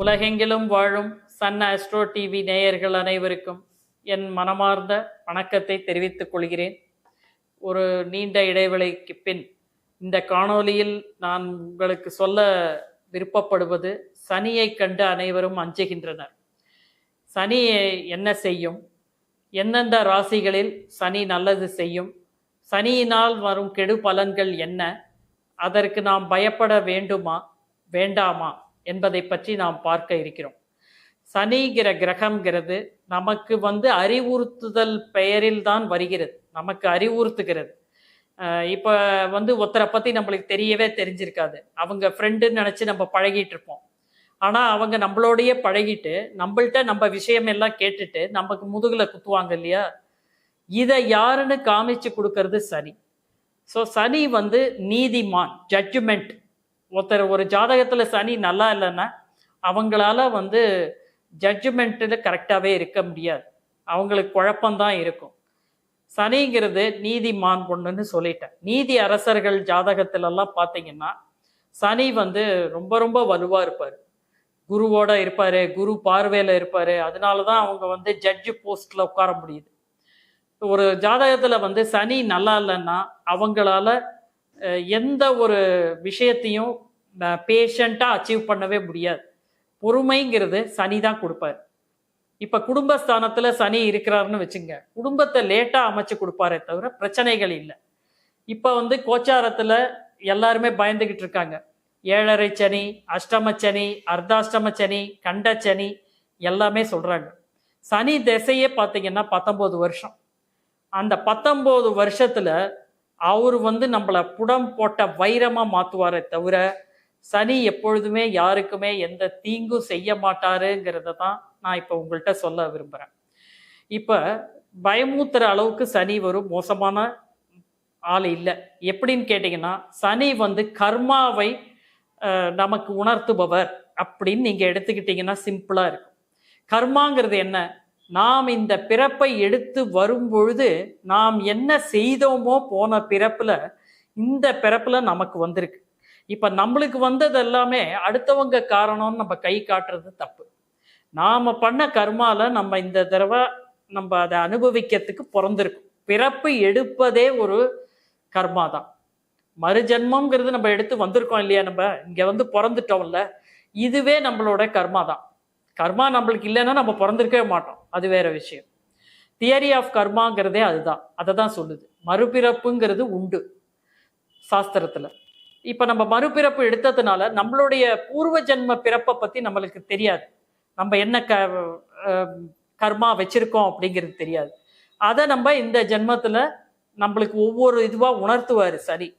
உலகெங்கிலும் வாழும் Sun astro TV நேயர்கள் அனைவருக்கும் என் மனமார்ந்த வணக்கத்தை தெரிவித்துக் கொள்கிறேன். ஒரு நீண்ட இடைவெளிக்கு பின் இந்த காணொளியில் நான் உங்களுக்கு சொல்ல விருப்பப்படுவது சனியை கண்டு அனைவரும் அஞ்சுகின்றனர். சனி என்ன செய்யும்? எந்தெந்த ராசிகளில் சனி நல்லது செய்யும்? சனியினால் வரும் கெடு பலன்கள் என்ன? அதற்கு நாம் பயப்பட வேண்டுமா? வேண்டாமா? என்பதை பற்றி நாம் பார்க்க இருக்கிறோம். சனிங்கிற கிரகம்ங்கிறது நமக்கு வந்து அறிவுறுத்துதல் பெயரில் தான் வருகிறது. நமக்கு அறிவுறுத்துகிறது. இப்போ வந்து ஒருத்தரை பற்றி நம்மளுக்கு தெரியவே தெரிஞ்சிருக்காது. அவங்க ஃப்ரெண்டுன்னு நினச்சி நம்ம பழகிட்டு இருப்போம். ஆனால் அவங்க நம்மளோடையே பழகிட்டு நம்மள்ட்ட நம்ம விஷயம் எல்லாம் கேட்டுட்டு நமக்கு முதுகில் குத்துவாங்க இல்லையா? இதை யாருன்னு காமிச்சு கொடுக்கறது சனி. ஸோ சனி வந்து நீதிமான் ஜட்ஜ்மெண்ட் ஒருத்தர் ஒரு ஜாதகத்தில் சனி நல்லா இல்லைன்னா அவங்களால வந்து ஜட்ஜ்மெண்ட்டில் கரெக்டாகவே இருக்க முடியாது. அவங்களுக்கு குழப்பம்தான் இருக்கும். சனிங்கிறது நீதிமான் பொண்ணுன்னு சொல்லிட்டேன். நீதி அரசர்கள் ஜாதகத்திலலாம் பார்த்தீங்கன்னா சனி வந்து ரொம்ப ரொம்ப வலுவாக இருப்பார். குருவோட இருப்பார் குரு பார்வையில் இருப்பார். அதனால தான் அவங்க வந்து ஜட்ஜு போஸ்ட்டில் உட்கார முடியுது. ஒரு ஜாதகத்தில் வந்து சனி நல்லா இல்லைன்னா அவங்களால எந்த ஒரு விஷயத்தையும் பேஷண்ட்டாக அச்சீவ் பண்ணவே முடியாது. பொறுமைங்கிறது சனி தான் கொடுப்பார். இப்போ குடும்பஸ்தானத்தில் சனி இருக்கிறாருன்னு வச்சுங்க குடும்பத்தை லேட்டாக அமைச்சு கொடுப்பாரே தவிர பிரச்சனைகள் இல்லை. இப்போ வந்து கோச்சாரத்தில் எல்லாருமே பயந்துக்கிட்டு இருக்காங்க. ஏழரை சனி அஷ்டம சனி அர்த்தாஷ்டம சனி கண்ட சனி எல்லாமே சொல்கிறாங்க சனி திசையே பார்த்தீங்கன்னா பத்தொம்போது வருஷம். அந்த பத்தொம்போது வருஷத்தில் அவர் வந்து நம்மளை புடம் போட்ட வைரமாக மாற்றுவாரே தவிர சனி எப்பொழுதுமே யாருக்குமே எந்த தீங்கும் செய்ய மாட்டாருங்கிறத தான் நான் இப்போ உங்கள்கிட்ட சொல்ல விரும்புகிறேன் இப்போ பயமூத்துற அளவுக்கு சனி வரும் மோசமான ஆள் இல்லை. எப்படின்னு கேட்டிங்கன்னா சனி வந்து கர்மாவை நமக்கு உணர்த்துபவர் அப்படின்னு நீங்கள் எடுத்துக்கிட்டிங்கன்னா சிம்பிளாக இருக்கும். கர்மாங்கிறது என்ன? நாம் இந்த பிறப்பை எடுத்து வரும்பொழுது நாம் என்ன செய்தோமோ போன பிறப்பில் இந்த பிறப்பில் நமக்கு வந்திருக்கு. இப்போ நம்மளுக்கு வந்தது எல்லாமே அடுத்தவங்க காரணம்னு நம்ம கை காட்டுறது தப்பு. நாம் பண்ண கர்மால நம்ம இந்த தடவை நம்ம அதை அனுபவிக்கிறதுக்கு பிறந்திருக்கும். பிறப்பு எடுப்பதே ஒரு கர்மா தான். மறுஜென்மம்ங்கிறது நம்ம எடுத்து வந்திருக்கோம் இல்லையா நம்ம? இங்கே வந்து பிறந்துட்டோம்ல. இதுவே நம்மளோட கர்மா தான். கர்மா நம்மளுக்கு இல்லைன்னா நம்ம பிறந்திருக்கவே மாட்டோம். அது வேற விஷயம். தியரி ஆஃப் கர்மாங்கிறதே அதுதான். அதை தான் சொல்லுது. மறுபிறப்புங்கிறது உண்டு. சாஸ்திரத்துல. இப்ப நம்ம மறுபிறப்பு எடுத்ததுனால நம்மளுடைய பூர்வ ஜென்ம பிறப்பை பத்தி நம்மளுக்கு தெரியாது. நம்ம என்ன க கர்மா வச்சிருக்கோம் அப்படிங்கிறது தெரியாது. அதை நம்ம இந்த ஜென்மத்துல நம்மளுக்கு ஒவ்வொரு இதுவா உணர்த்துவாரு. சரி.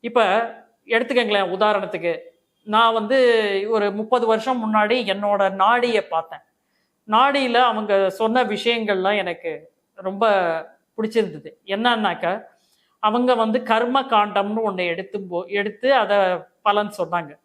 இப்ப எடுத்துக்கங்களேன் உதாரணத்துக்கு. நான் வந்து ஒரு முப்பது வருஷம் முன்னாடி என்னோட நாடியை பார்த்தேன். நாடியில் அவங்க சொன்ன விஷயங்கள்லாம் எனக்கு ரொம்ப பிடிச்சிருந்தது. என்னன்னாக்கா அவங்க வந்து கர்ம காண்டம்னு ஒன்று எடுத்து போ- எடுத்து அதை பலன் சொன்னாங்க.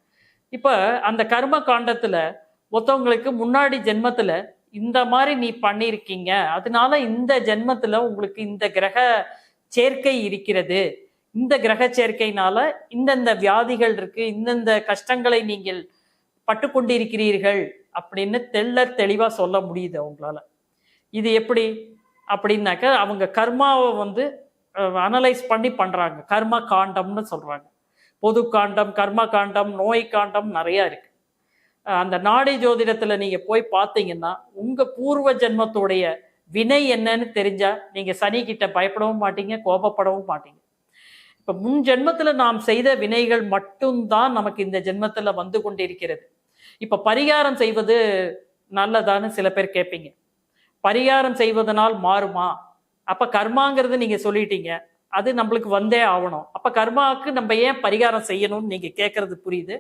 இப்போ அந்த கர்ம காண்டத்தில் ஒருத்தவங்களுக்கு முன்னாடி ஜென்மத்தில் இந்த மாதிரி நீ பண்ணியிருக்கீங்க அதனால இந்த ஜென்மத்தில் உங்களுக்கு இந்த கிரக சேர்க்கை இருக்கிறது. இந்த கிரக சேர்க்கையினால இந்தந்த வியாதிகள் இருக்கு இந்தந்த கஷ்டங்களை நீங்கள் பட்டுக்கொண்டிருக்கிறீர்கள் அப்படின்னு தெள்ள தெளிவாக சொல்ல முடியுது அவங்களால. இது எப்படி? அப்படின்னாக்க அவங்க கர்மாவை வந்து அனலைஸ் பண்ணி பண்ணுறாங்க கர்ம காண்டம்னு சொல்கிறாங்க பொது காண்டம் கர்ம காண்டம் நோய் காண்டம் நிறையா இருக்கு. அந்த நாடி ஜோதிடத்தில் நீங்கள் போய் பார்த்தீங்கன்னா உங்கள் பூர்வ ஜென்மத்துடைய வினை என்னன்னு தெரிஞ்சால் நீங்கள் சனி கிட்ட பயப்படவும் மாட்டீங்க கோபப்படவும் மாட்டீங்க. இப்போ முன் ஜென்மத்தில் நாம் செய்த வினைகள் மட்டும்தான் நமக்கு இந்த ஜென்மத்தில் வந்து கொண்டிருக்கிறது. இப்ப பரிகாரம் செய்வது நல்லதான்னு சில பேர் கேட்பீங்க பரிகாரம் செய்வதனால் மாறுமா? அப்ப கர்மாங்கிறது நீங்க சொல்லிட்டீங்க. அது நம்மளுக்கு வந்தே ஆகணும். அப்ப கர்மாவுக்கு நம்ம ஏன் பரிகாரம் செய்யணும்னு நீங்க கேட்கறது புரியுது.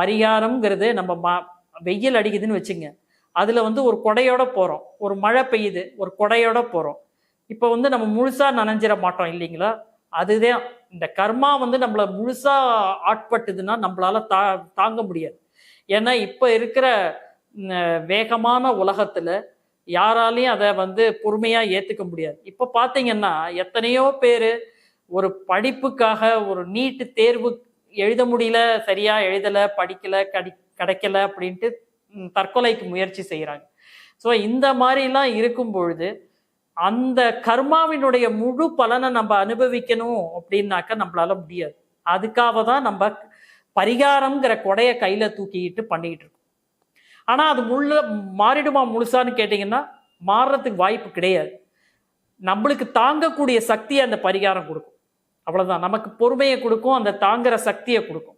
பரிகாரம்ங்கிறது நம்ம மா- வெயில் அடிக்குதுன்னு வச்சுங்க. அதுல வந்து ஒரு கொடையோட போறோம். ஒரு மழை பெய்யுது ஒரு கொடையோட போறோம். இப்போ வந்து நம்ம முழுசா நனைஞ்சிட மாட்டோம் இல்லைங்களா? அதுதான். இந்த கர்மா வந்து நம்மள முழுசா ஆட்பட்டுதுன்னா நம்மளால தா தாங்க முடியாது. ஏன்னா இப்போ இருக்கிற வேகமான உலகத்தில் யாராலையும் அதை வந்து பொறுமையாக ஏற்றுக்க முடியாது. இப்போ பார்த்தீங்கன்னா எத்தனையோ பேர் ஒரு படிப்புக்காக ஒரு நீட்டு தேர்வு எழுத முடியல சரியாக எழுதலை படிக்கலை கடி கிடைக்கல அப்படின்ட்டு தற்கொலைக்கு முயற்சி செய்கிறாங்க ஸோ இந்த மாதிரிலாம் இருக்கும் பொழுது அந்த கர்மாவினுடைய முழு பலனை நம்ம அனுபவிக்கணும் அப்படின்னாக்க நம்மளால முடியாது. அதுக்காக தான் நம்ம பரிகாரம்ங்கிற கொடையை கையில் தூக்கிட்டு பண்ணிக்கிட்டு இருக்கும். ஆனால் அது முள்ள மாறிடுமா முழுசான்னு கேட்டிங்கன்னா மாறுறதுக்கு வாய்ப்பு கிடையாது. நம்மளுக்கு தாங்கக்கூடிய சக்தியை அந்த பரிகாரம் கொடுக்கும். அவ்வளோதான் நமக்கு பொறுமையை கொடுக்கும் அந்த தாங்குற சக்தியை கொடுக்கும்.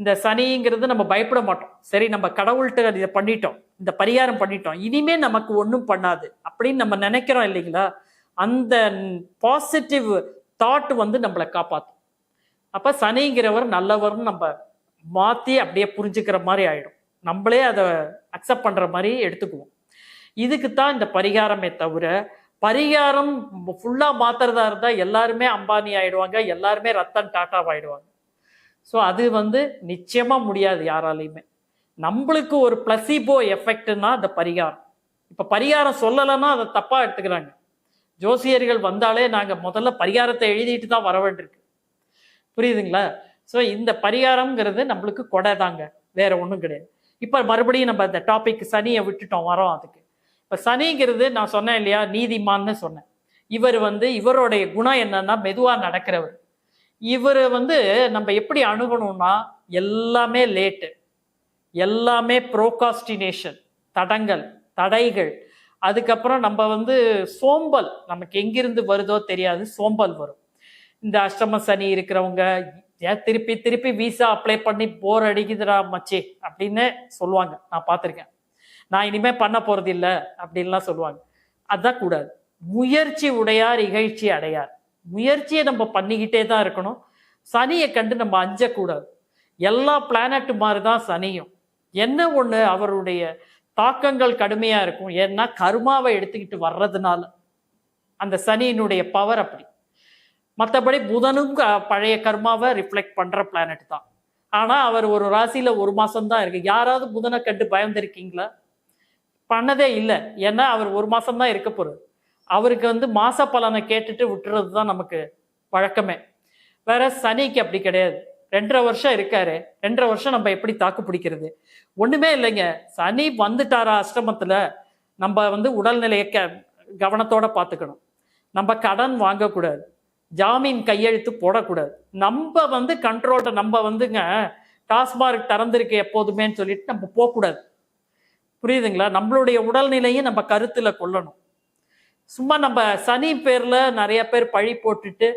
இந்த சனிங்கிறது நம்ம பயப்பட மாட்டோம். சரி நம்ம கடவுள்கிட்ட இதை பண்ணிட்டோம். இந்த பரிகாரம் பண்ணிட்டோம். இனிமே நமக்கு ஒன்றும் பண்ணாது. அப்படின்னு நம்ம நினைக்கிறோம் இல்லைங்களா? அந்த பாசிட்டிவ் தாட் வந்து நம்மளை காப்பாற்றும் அப்போ சனிங்கிறவர் நல்லவர்னு நம்ம மாற்றி அப்படியே புரிஞ்சுக்கிற மாதிரி ஆயிடும். நம்மளே அதை அக்செப்ட் பண்ணுற மாதிரி எடுத்துக்குவோம். இதுக்கு தான் இந்த பரிகாரமே தவிர பரிகாரம் ஃபுல்லாக மாத்துறதா இருந்தால் எல்லாருமே அம்பானி ஆயிடுவாங்க எல்லாருமே ரத்தன் டாட்டாவ் ஆயிடுவாங்க. ஸோ அது வந்து நிச்சயமாக முடியாது யாராலையுமே. நம்மளுக்கு ஒரு பிளசிபோ எஃபெக்ட்னா அந்த பரிகாரம். இப்போ பரிகாரம் சொல்லலைன்னா அதை தப்பாக எடுத்துக்கிறாங்க. ஜோசியர்கள் வந்தாலே நாங்கள் முதல்ல பரிகாரத்தை எழுதிட்டு தான் வர வேண்டியிருக்கு. புரியுதுங்களா? ஸோ இந்த பரிகாரம்ங்கிறது நம்மளுக்கு கொடை தாங்க வேற ஒன்றும் கிடையாது. இப்போ மறுபடியும் நம்ம அந்த டாபிக் சனியை விட்டுட்டோம் வரோம் அதுக்கு. இப்போ சனிங்கிறது நான் சொன்னேன் இல்லையா நீதிமான்னு சொன்னேன். இவர் வந்து இவருடைய குணம் என்னன்னா மெதுவாக நடக்கிறவர். இவர் வந்து நம்ம எப்படி அணுகணும்னா எல்லாமே லேட்டு. எல்லாமே ப்ரோகாஸ்டினேஷன் தடங்கள் தடைகள். அதுக்கப்புறம் நம்ம வந்து சோம்பல் நமக்கு எங்கிருந்து வருதோ தெரியாது சோம்பல் வரும். இந்த அஷ்டம சனி இருக்கிறவங்க ஏன் திருப்பி திருப்பி விசா அப்ளை பண்ணி போர் அடிக்குதுடா மச்சி அப்படின்னு சொல்லுவாங்க. நான் பார்த்துருக்கேன். நான் இனிமே பண்ண போறது இல்லை அப்படின்லாம் சொல்லுவாங்க. அதுதான் கூடாது. முயற்சி உடையார் இகழ்ச்சி அடையார். முயற்சியை நம்ம பண்ணிக்கிட்டே தான் இருக்கணும். சனியை கண்டு நம்ம அஞ்சக்கூடாது. எல்லா பிளானட்டு மாதிரி தான் சனியும். என்ன ஒன்று அவருடைய தாக்கங்கள் கடுமையாக இருக்கும். ஏன்னா கருமாவை எடுத்துக்கிட்டு வர்றதுனால. அந்த சனியினுடைய பவர் அப்படி. மற்றபடி புதனும் க- பழைய கர்மாவை ரிஃப்ளெக்ட் பண்ணுற பிளானட் தான். ஆனால் அவர் ஒரு ராசியில் ஒரு மாதம்தான் இருக்கு. யாராவது புதனை கண்டு பயந்துருக்கீங்களா? பண்ணதே இல்லை. ஏன்னா அவர் ஒரு மாதம் தான் இருக்க போகிறார் அவருக்கு வந்து மாச பலனை கேட்டுட்டு விட்டுறது தான் நமக்கு வழக்கமே. வேற சனிக்கு அப்படி கிடையாது. ரெண்டரை வருஷம் இருக்காரு. ரெண்டரை வருஷம் நம்ம எப்படி தாக்கு பிடிக்கிறது? ஒன்றுமே இல்லைங்க. சனி வந்துட்டாரா அஷ்டமத்தில் நம்ம வந்து உடல்நிலையை க கவனத்தோட பார்த்துக்கணும். நம்ம கடன் வாங்கக்கூடாது. ஜாமீன் கையெழுத்து போடக்கூடாது. நம்ம வந்து கண்ட்ரோல்ட நம்ம வந்துங்க டாஸ்மார்க் திறந்திருக்கு எப்போதுமேன்னு சொல்லிட்டு நம்ம போகக்கூடாது. புரியுதுங்களா? நம்மளுடைய உடல்நிலையும் நம்ம கருத்தில் கொள்ளணும். சும்மா நம்ம சனி பேரில் நிறைய பேர் பழி போட்டுட்டு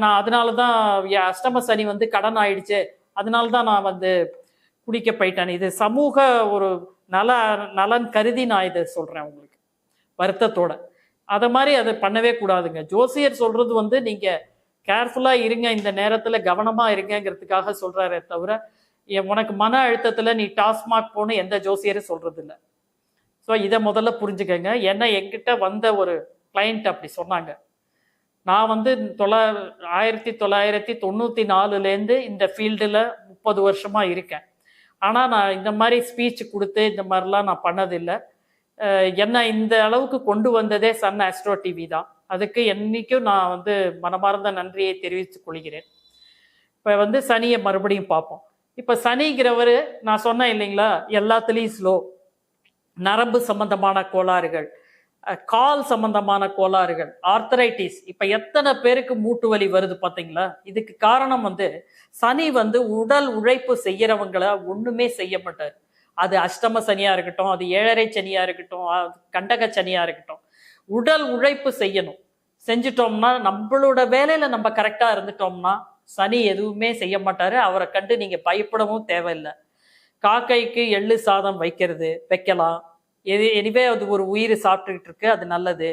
நான் அதனால தான் என் அஷ்டம சனி வந்து கடன் ஆயிடுச்சு. அதனால தான் நான் வந்து குடிக்க போயிட்டேன். இது சமூக ஒரு நல நலன் கருதி நான் இதை சொல்கிறேன் உங்களுக்கு. வருத்தத்தோட. அதை மாதிரி அதை பண்ணவே கூடாதுங்க. ஜோசியர் சொல்றது வந்து நீங்க கேர்ஃபுல்லா இருங்க இந்த நேரத்துல கவனமா இருங்கங்கிறதுக்காக சொல்றாரே தவிர உனக்கு மன அழுத்தத்துல நீ டாஸ்மாக் போன்னு எந்த ஜோசியரும் சொல்றது இல்ல ஸோ இதை முதல்ல புரிஞ்சுக்கங்க. ஏன்னா என்கிட்ட வந்த ஒரு கிளைண்ட் அப்படி சொன்னாங்க. நான் வந்து தொள்ளா ஆயிரத்தி தொள்ளாயிரத்தி தொண்ணூற்றி நாலுலேருந்து இந்த ஃபீல்டில் முப்பது வருஷமாக இருக்கேன். ஆனால் நான் இந்த மாதிரி ஸ்பீச் கொடுத்து இந்த மாதிரிலாம் நான் பண்ணதில்லை. என்ன இந்த அளவுக்கு கொண்டு வந்ததே சன் ஆஸ்ட்ரோ டிவி தான். அதுக்கு என்னைக்கும் நான் வந்து மனமார்ந்த நன்றியை தெரிவித்துக் கொள்கிறேன். இப்போ வந்து சனியை மறுபடியும் பார்ப்போம். இப்போ சனிங்கிறவர் நான் சொன்னேன் இல்லைங்களா எல்லாத்துலேயும் ஸ்லோ நரம்பு சம்பந்தமான கோளாறுகள் கால் சம்பந்தமான கோளாறுகள் ஆர்த்தரைட்டிஸ் இப்போ எத்தனை பேருக்கு மூட்டு வலி வருது பார்த்தீங்களா இதுக்கு காரணம் வந்து சனி வந்து உடல் உழைப்பு செய்கிறவங்கள ஒன்றுமே செய்ய மாட்டார். அது அஷ்டம சனியா இருக்கட்டும் அது ஏழரை சனியா இருக்கட்டும் கண்டக சனியா இருக்கட்டும். உடல் உழைப்பு செய்யணும். செஞ்சிட்டோம்னா நம்மளோட வேலையில நம்ம கரெக்டா இருந்துட்டோம்னா சனி எதுவுமே செய்ய மாட்டாரு. அவரை கண்டு நீங்க பயப்படவும் தேவையில்லை. காக்கைக்கு எள்ளு சாதம் வைக்கிறது வைக்கலாம். எது எனிவே அது ஒரு உயிர் சாப்பிட்டுக்கிட்டு இருக்கு அது நல்லது.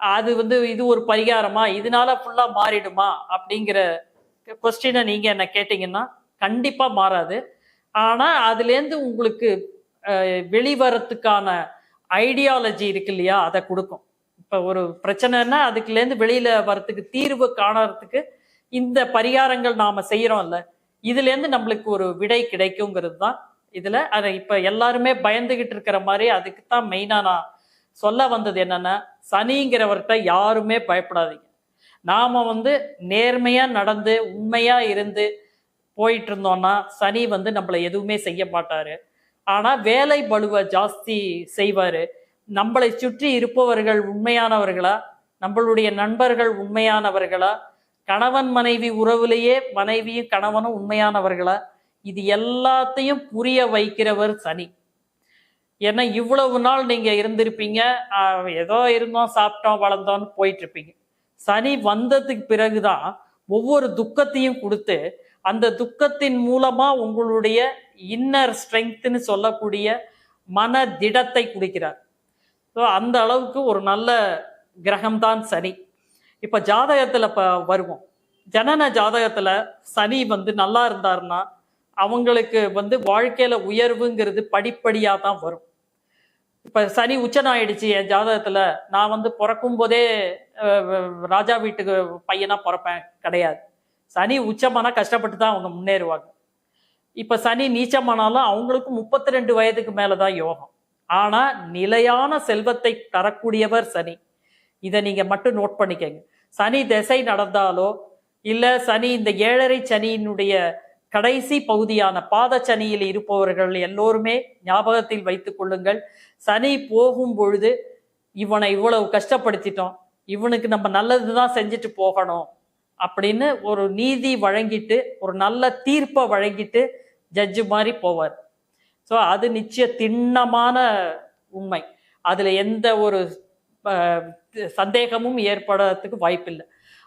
அது வந்து இது ஒரு பரிகாரமா இதனால ஃபுல்லா மாறிடுமா அப்படிங்கிற கொஸ்டினை நீங்க என்ன கேட்டீங்கன்னா கண்டிப்பா மாறாது. ஆனால் அதுலேருந்து உங்களுக்கு வெளிவரத்துக்கான ஐடியாலஜி இருக்கு இல்லையா அதை கொடுக்கும். இப்போ ஒரு பிரச்சனைன்னா அதுக்குலேருந்து வெளியில் வரத்துக்கு தீர்வு காணறதுக்கு இந்த பரிகாரங்கள் நாம் செய்கிறோம்ல இதுலேருந்து நம்மளுக்கு ஒரு விடை கிடைக்குங்கிறது தான் இதில். அதை இப்போ எல்லாருமே பயந்துகிட்டு இருக்கிற மாதிரி அதுக்கு தான் மெயினா நான் சொல்ல வந்தது என்னன்னா சனிங்கிறவர்கிட்ட யாருமே பயப்படாதீங்க. நாம் வந்து நேர்மையாக நடந்து உண்மையாக இருந்து போயிட்டு இருந்தோம்னா சனி வந்து நம்மளை எதுவுமே செய்ய மாட்டாரு. ஆனால் வேலை பழுவை ஜாஸ்தி செய்வார். நம்மளை சுற்றி இருப்பவர்கள் உண்மையானவர்களா? நம்மளுடைய நண்பர்கள் உண்மையானவர்களா? கணவன் மனைவி உறவுலேயே மனைவியும் கணவனும் உண்மையானவர்களா? இது எல்லாத்தையும் புரிய வைக்கிறவர் சனி. ஏன்னா இவ்வளவு நாள் நீங்க இருந்திருப்பீங்க. ஏதோ இருந்தோம் சாப்பிட்டோம் வளர்ந்தோம்னு போயிட்டு இருப்பீங்க சனி வந்ததுக்கு பிறகுதான் ஒவ்வொரு துக்கத்தையும் கொடுத்து அந்த துக்கத்தின் மூலமா உங்களுடைய இன்னர் ஸ்ட்ரெங்க்த்னு சொல்லக்கூடிய மன திடத்தை குடிக்கிறார். ஸோ அந்த அளவுக்கு ஒரு நல்ல கிரகம்தான் சனி. இப்போ ஜாதகத்தில் இப்போ வருவோம். ஜனன ஜாதகத்தில் சனி வந்து நல்லா இருந்தாருன்னா அவங்களுக்கு வந்து வாழ்க்கையில் உயர்வுங்கிறது படிப்படியாக தான் வரும். இப்போ சனி உச்சனாயிடுச்சு என் ஜாதகத்தில் நான் வந்து பிறக்கும் போதே ராஜா வீட்டுக்கு பையனாக பிறப்பேன் கிடையாது. சனி உச்சமானா கஷ்டப்பட்டு தான் அவங்க முன்னேறுவாங்க. இப்போ சனி நீச்சமானாலும் அவங்களுக்கு முப்பத்தி ரெண்டு வயதுக்கு மேலே தான் யோகம். ஆனால் நிலையான செல்வத்தை தரக்கூடியவர் சனி. இதை நீங்கள் மட்டும் நோட் பண்ணிக்கங்க. சனி திசை நடந்தாலோ இல்லை சனி இந்த ஏழரை சனியினுடைய கடைசி பகுதியான பாத சனியில் இருப்பவர்கள் எல்லோருமே ஞாபகத்தில் வைத்துக் கொள்ளுங்கள். சனி போகும் பொழுது இவனை இவ்வளவு கஷ்டப்படுத்திட்டோம். இவனுக்கு நம்ம நல்லது தான் செஞ்சுட்டு போகணும். அப்படின்னு ஒரு நீதி வழங்கிட்டு ஒரு நல்ல தீர்ப்பை வழங்கிட்டு ஜட்ஜு மாதிரி போவார். ஸோ அது நிச்சய திண்ணமான உண்மை. அதில் எந்த ஒரு சந்தேகமும் ஏற்படுறதுக்கு வாய்ப்பில்லை.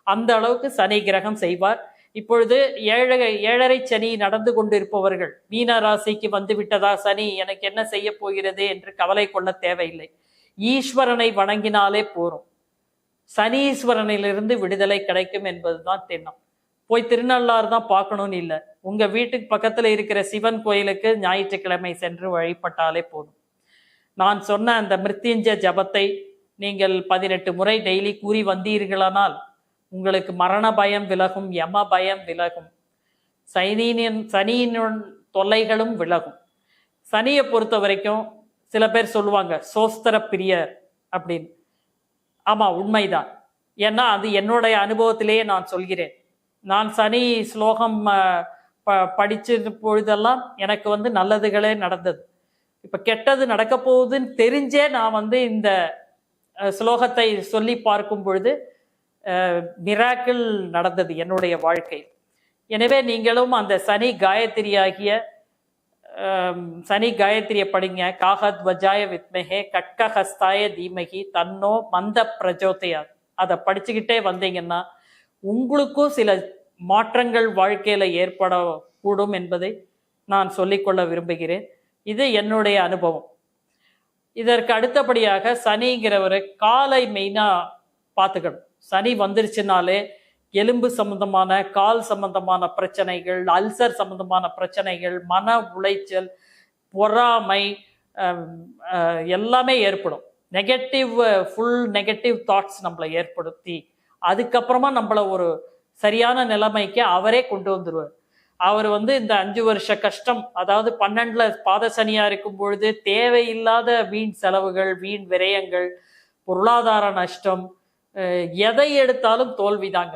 அந்த அளவுக்கு சனி கிரகம் செய்வார். இப்பொழுது ஏழை ஏழரை சனி நடந்து கொண்டிருப்பவர்கள் மீன ராசிக்கு வந்து விட்டதா சனி? எனக்கு என்ன செய்ய போகிறது என்று கவலை கொள்ள தேவையில்லை. ஈஸ்வரனை வணங்கினாலே போரும். சனீஸ்வரனிலிருந்து விடுதலை கிடைக்கும் என்பதுதான் திண்ணம். போய் திருநள்ளாறு தான் பார்க்கணும்னு இல்லை. உங்க வீட்டுக்கு பக்கத்துல இருக்கிற சிவன் கோயிலுக்கு ஞாயிற்றுக்கிழமை சென்று வழிபட்டாலே போதும். நான் சொன்ன அந்த மிருத்யுஞ்ச ஜபத்தை நீங்கள் பதினெட்டு முறை டெய்லி கூறி வந்தீர்களானால் உங்களுக்கு மரண பயம் விலகும் யம பயம் விலகும். சனியின் சனியின் தொல்லைகளும் விலகும். சனியை பொறுத்த வரைக்கும் சில பேர் சொல்லுவாங்க சோஸ்தர பிரியர் அப்படின்னு. ஆமா உண்மைதான். ஏன்னா அது என்னுடைய அனுபவத்திலேயே நான் சொல்கிறேன். நான் சனி ஸ்லோகம் ப- படிச்சிருந்த பொழுதெல்லாம் எனக்கு வந்து நல்லதுகளே நடந்தது. இப்போ கெட்டது நடக்க போகுதுன்னு தெரிஞ்சே நான் வந்து இந்த ஸ்லோகத்தை சொல்லி பார்க்கும் பொழுது மிராக்கிள் நடந்தது என்னுடைய வாழ்க்கை எனவே நீங்களும் அந்த சனி காயத்ரி ஆகிய சனி காயத்ரியை படிங்க. காகத் வஜாய வித்மகே கட்கஹஸ்தாய தீமகி தன்னோ மந்த பிரஜோதயா. அதை படிச்சுக்கிட்டே வந்தீங்கன்னா உங்களுக்கும் சில மாற்றங்கள் வாழ்க்கையில் ஏற்படக்கூடும் என்பதை நான் சொல்லிக்கொள்ள விரும்புகிறேன். இது என்னுடைய அனுபவம். இதற்கு அடுத்தபடியாக சனிங்கிறவர் காலை மெயினாக பார்த்துக்கணும். சனி வந்துருச்சுனாலே எலும்பு சம்பந்தமான கால் சம்பந்தமான பிரச்சனைகள் அல்சர் சம்பந்தமான பிரச்சனைகள் மன உளைச்சல் பொறாமை எல்லாமே ஏற்படும். நெகட்டிவ் ஃபுல் நெகட்டிவ் தாட்ஸ் நம்மளை ஏற்படுத்தி அதுக்கப்புறமா நம்மளை ஒரு சரியான நிலைமைக்கு அவரே கொண்டு வந்துருவார். அவர் வந்து இந்த அஞ்சு வருஷ கஷ்டம் அதாவது பன்னெண்டுல பாதசனியா இருக்கும் பொழுது தேவையில்லாத வீண் செலவுகள் வீண் விரயங்கள் பொருளாதார நஷ்டம் எதை எடுத்தாலும் தோல்விதாங்க.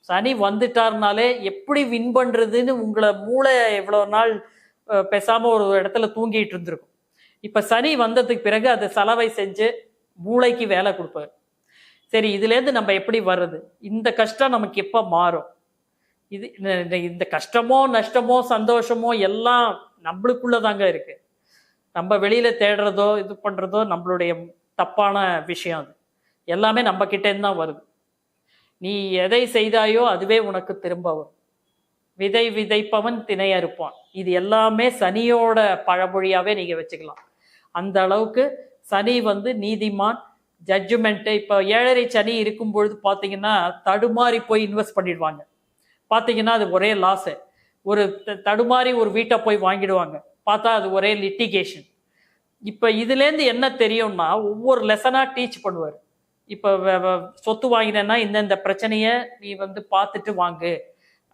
சனி வந்துட்டார்னாலே எப்படி வின் பண்ணுறதுன்னு உங்களை மூளை எவ்வளோ நாள் பேசாமல் ஒரு இடத்துல தூங்கிட்டு இருந்திருக்கும். இப்போ சனி வந்ததுக்கு பிறகு அதை செலவை செஞ்சு மூளைக்கு வேலை கொடுப்பாரு. சரி இதுலேருந்து நம்ம எப்படி வர்றது? இந்த கஷ்டம் நமக்கு எப்போ மாறும்? இது இந்த- இந்த- கஷ்டமோ நஷ்டமோ சந்தோஷமோ எல்லாம் நம்மளுக்குள்ள தாங்க இருக்கு. நம்ம வெளியில் தேடுறதோ இது பண்ணுறதோ நம்மளுடைய தப்பான விஷயம் அது. எல்லாமே நம்ம கிட்டேருந்து தான் வருது. நீ எதை செய்தாயோ அதுவே உனக்கு திரும்ப வரும் விதை விதைப்பவன் திணை அறுப்பான். இது எல்லாமே சனியோட பழமொழியாவே நீங்க வச்சுக்கலாம். அந்த அளவுக்கு சனி வந்து நீதிமான் ஜட்ஜ்மெண்ட்டு இப்போ ஏழரை சனி இருக்கும் பொழுது பார்த்தீங்கன்னா தடுமாறி போய் இன்வெஸ்ட் பண்ணிடுவாங்க. பார்த்தீங்கன்னா அது ஒரே லாஸு ஒரு த- தடுமாறி ஒரு வீட்டை போய் வாங்கிடுவாங்க. பார்த்தா அது ஒரே லிட்டிகேஷன் இப்போ இதுலேருந்து என்ன தெரியும்னா ஒவ்வொரு லெசனாக டீச் பண்ணுவார். இப்போ சொத்து வாங்கினேன்னா இந்தந்த பிரச்சனையை நீ வந்து பார்த்துட்டு வாங்கு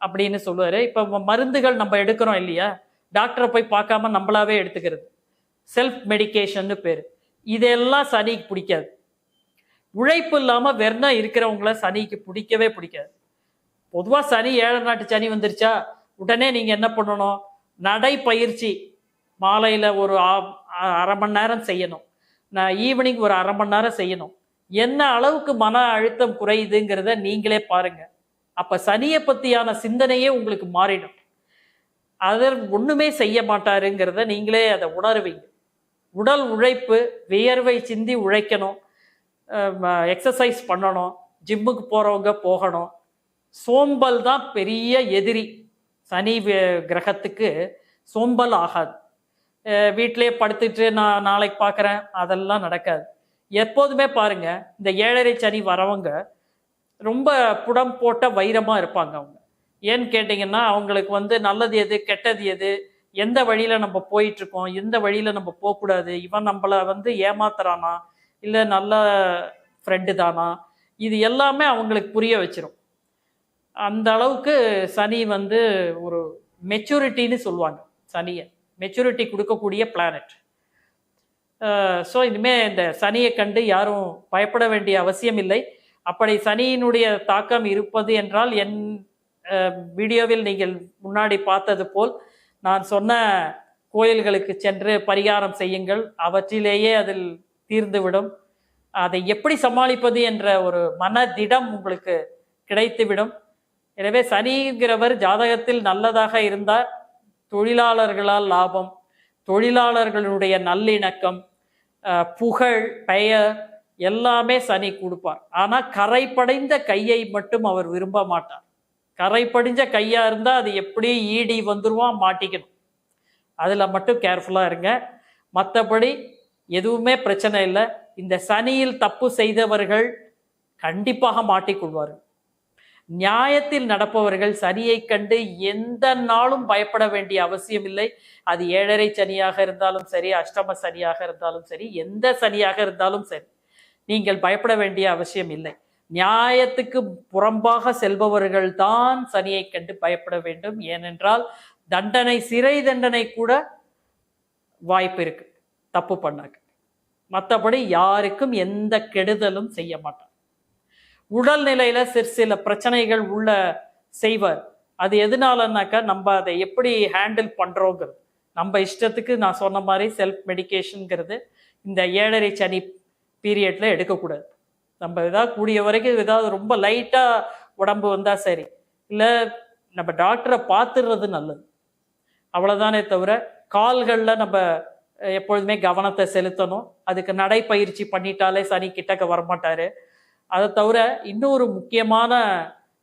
அப்படின்னு சொல்லுவார். இப்போ மருந்துகள் நம்ம எடுக்கிறோம் இல்லையா? டாக்டரை போய் பார்க்காம நம்மளாவே எடுத்துக்கிறது. செல்ஃப் மெடிக்கேஷன்னு பேர். இதெல்லாம் சனிக்கு பிடிக்காது. உழைப்பு இல்லாமல் வெறுனா இருக்கிறவங்கள சனிக்கு பிடிக்கவே பிடிக்காது. பொதுவாக சனி ஏழை நாட்டு சனி வந்துருச்சா? உடனே நீங்கள் என்ன பண்ணணும்? நடைப்பயிற்சி. மாலையில் ஒரு அ- அரை மணி நேரம் செய்யணும். நான் ஈவினிங் ஒரு அரை மணி நேரம் செய்யணும். என்ன அளவுக்கு மன அழுத்தம் குறையுதுங்கிறத நீங்களே பாருங்க. அப்ப சனியை பத்தியான சிந்தனையே உங்களுக்கு மாறிடும். அதர் ஒண்ணுமே செய்ய மாட்டாருங்கிறத நீங்களே அதை உணருவீங்க. உடல் உழைப்பு வியர்வை சிந்தி உழைக்கணும். எக்ஸசைஸ் பண்ணணும். ஜிம்முக்கு போறவங்க போகணும். சோம்பல் தான் பெரிய எதிரி. சனி கிரகத்துக்கு சோம்பல் ஆகாது. வீட்டிலே வீட்டிலேயே படுத்துட்டு நான் நாளைக்கு பார்க்குறேன் அதெல்லாம் நடக்காது. எப்போதுமே பாருங்க இந்த ஏழரை சனி வரவங்க ரொம்ப புடம் போட்ட வைரமா இருப்பாங்க அவங்க. ஏன்னு கேட்டிங்கன்னா அவங்களுக்கு வந்து நல்லது எது கெட்டது எது எந்த வழியில் நம்ம போயிட்டு இருக்கோம் எந்த வழியில் நம்ம போகக்கூடாது இவன் நம்மளை வந்து ஏமாத்துறானா இல்லை நல்ல ஃப்ரெண்டு தானா இது எல்லாமே அவங்களுக்கு புரிய வச்சிரும். அந்த அளவுக்கு சனி வந்து ஒரு மெச்சூரிட்டின்னு சொல்லுவாங்க சனியை. மெச்சூரிட்டி கொடுக்கக்கூடிய பிளானட் ஸோ இனிமேல் இந்த சனியை கண்டு யாரும் பயப்பட வேண்டிய அவசியம் இல்லை. அப்படி சனியினுடைய தாக்கம் இருப்பது என்றால் என் வீடியோவில் நீங்கள் முன்னாடி பார்த்தது போல் நான் சொன்ன கோயில்களுக்கு சென்று பரிகாரம் செய்யுங்கள். அவற்றிலேயே அதில் தீர்ந்துவிடும். அதை எப்படி சமாளிப்பது என்ற ஒரு மனதிடம் உங்களுக்கு கிடைத்துவிடும். எனவே சனிங்கிறவர் ஜாதகத்தில் நல்லதாக இருந்தால் தொழிலாளர்களால் லாபம் தொழிலாளர்களுடைய நல்லிணக்கம் புகழ் பெயர் எல்லாமே சனி கொடுப்பார். ஆனால் கரைப்படைந்த கையை மட்டும் அவர் விரும்ப மாட்டார். கரைப்படிஞ்ச கையா இருந்தா அது எப்படி ஈடி வந்துருவான் மாட்டிக்கணும். அதுல மட்டும் கேர்ஃபுல்லா இருங்க. மற்றபடி எதுவுமே பிரச்சனை இல்லை. இந்த சனியில் தப்பு செய்தவர்கள் கண்டிப்பாக மாட்டிக்கொள்வார்கள். நியாயத்தில் நடப்பவர்கள் சனியை கண்டு எந்த நாளும் பயப்பட வேண்டிய அவசியம் இல்லை அது ஏழரை சனியாக இருந்தாலும் சரி அஷ்டம சனியாக இருந்தாலும் சரி எந்த சனியாக இருந்தாலும் சரி நீங்கள் பயப்பட வேண்டிய அவசியம் இல்லை நியாயத்துக்கு புறம்பாக செல்பவர்கள் தான் சனியை கண்டு பயப்பட வேண்டும். ஏனென்றால் தண்டனை சிறை தண்டனை கூட வாய்ப்பு இருக்கு. தப்பு பண்ணாக்கு மற்றபடி யாருக்கும் எந்த கெடுதலும் செய்ய மாட்டார் உடல்நிலையில சிறு சில பிரச்சனைகள் உள்ள செய்வார். அது எதனாலனாக்கா நம்ம அதை எப்படி ஹேண்டில் பண்றோங்கிறது. நம்ம இஷ்டத்துக்கு நான் சொன்ன மாதிரி செல்ஃப் மெடிக்கேஷனுங்கிறது இந்த ஏழரை சனி பீரியட்ல எடுக்கக்கூடாது. நம்ம ஏதாவது கூடிய வரைக்கும் ஏதாவது ரொம்ப லைட்டாக உடம்பு வந்தால் சரி. இல்லை நம்ம டாக்டரை பார்த்துடுறது நல்லது. அவ்வளோதானே தவிர கால்களில் நம்ம எப்பொழுதுமே கவனத்தை செலுத்தணும். அதுக்கு நடைப்பயிற்சி பண்ணிட்டாலே சனி கிட்டக்க வரமாட்டாரு. அதை தவிர இன்னொரு முக்கியமான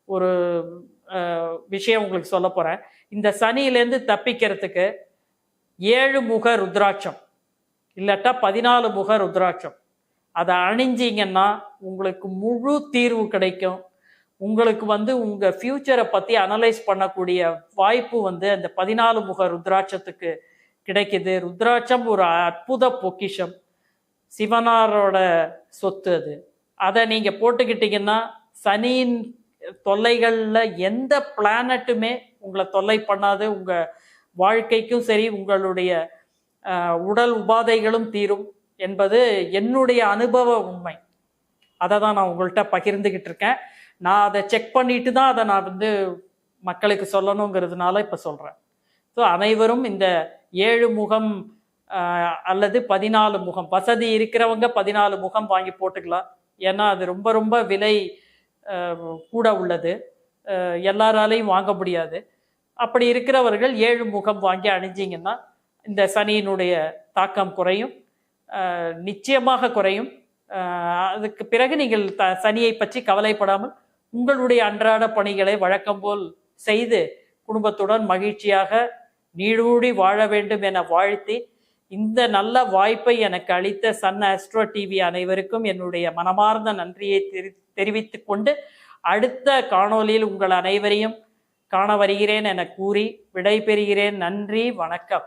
ஒரு விஷயம் உங்களுக்கு சொல்ல போகிறேன் இந்த சனியிலேருந்து தப்பிக்கிறதுக்கு ஏழு முக ருத்ராட்சம் இல்லாட்டா பதினாலு முக ருத்ராட்சம். அதை அணிஞ்சிங்கன்னா உங்களுக்கு முழு தீர்வு கிடைக்கும். உங்களுக்கு வந்து உங்கள் ஃப்யூச்சரை பற்றி அனலைஸ் பண்ணக்கூடிய வாய்ப்பு வந்து அந்த பதினாலு முக ருத்ராட்சத்துக்கு கிடைக்குது. ருத்ராட்சம் ஒரு அற்புத பொக்கிஷம். சிவனாரோட சொத்து அது. அதை நீங்கள் போட்டுக்கிட்டீங்கன்னா சனியின் தொல்லைகளில் எந்த பிளானட்டுமே உங்களை தொல்லை பண்ணாது. உங்கள் வாழ்க்கைக்கும் சரி உங்களுடைய உடல் உபாதைகளும் தீரும் என்பது என்னுடைய அனுபவ உண்மை. அதை தான் நான் உங்கள்கிட்ட பகிர்ந்துக்கிட்டு இருக்கேன். நான் அதை செக் பண்ணிட்டு தான் அதை நான் வந்து மக்களுக்கு சொல்லணுங்கிறதுனால இப்போ சொல்கிறேன் ஸோ அனைவரும் இந்த ஏழு முகம் அல்லது பதினாலு முகம் வசதி இருக்கிறவங்க பதினாலு முகம் வாங்கி போட்டுக்கலாம். ஏன்னா அது ரொம்ப ரொம்ப விலை கூட உள்ளது. எல்லாராலையும் வாங்க முடியாது. அப்படி இருக்கிறவர்கள் ஏழு முகம் வாங்கி அணிஞ்சிங்கன்னா இந்த சனியினுடைய தாக்கம் குறையும். நிச்சயமாக குறையும். அதுக்கு பிறகு நீங்கள் த சனியை பற்றி கவலைப்படாமல் உங்களுடைய அன்றாட பணிகளை வழக்கம் போல் செய்து குடும்பத்துடன் மகிழ்ச்சியாக நீடூடி வாழ வேண்டும் என வாழ்த்தி இந்த நல்ல வாய்ப்பை எனக்கு அளித்த சன் ஆஸ்ட்ரோ டிவி அனைவருக்கும் என்னுடைய மனமார்ந்த நன்றியை தெரி தெரிவித்துக் கொண்டு அடுத்த காணொளியில் உங்கள் அனைவரையும் காண வருகிறேன் என கூறி விடைபெறுகிறேன். நன்றி வணக்கம்.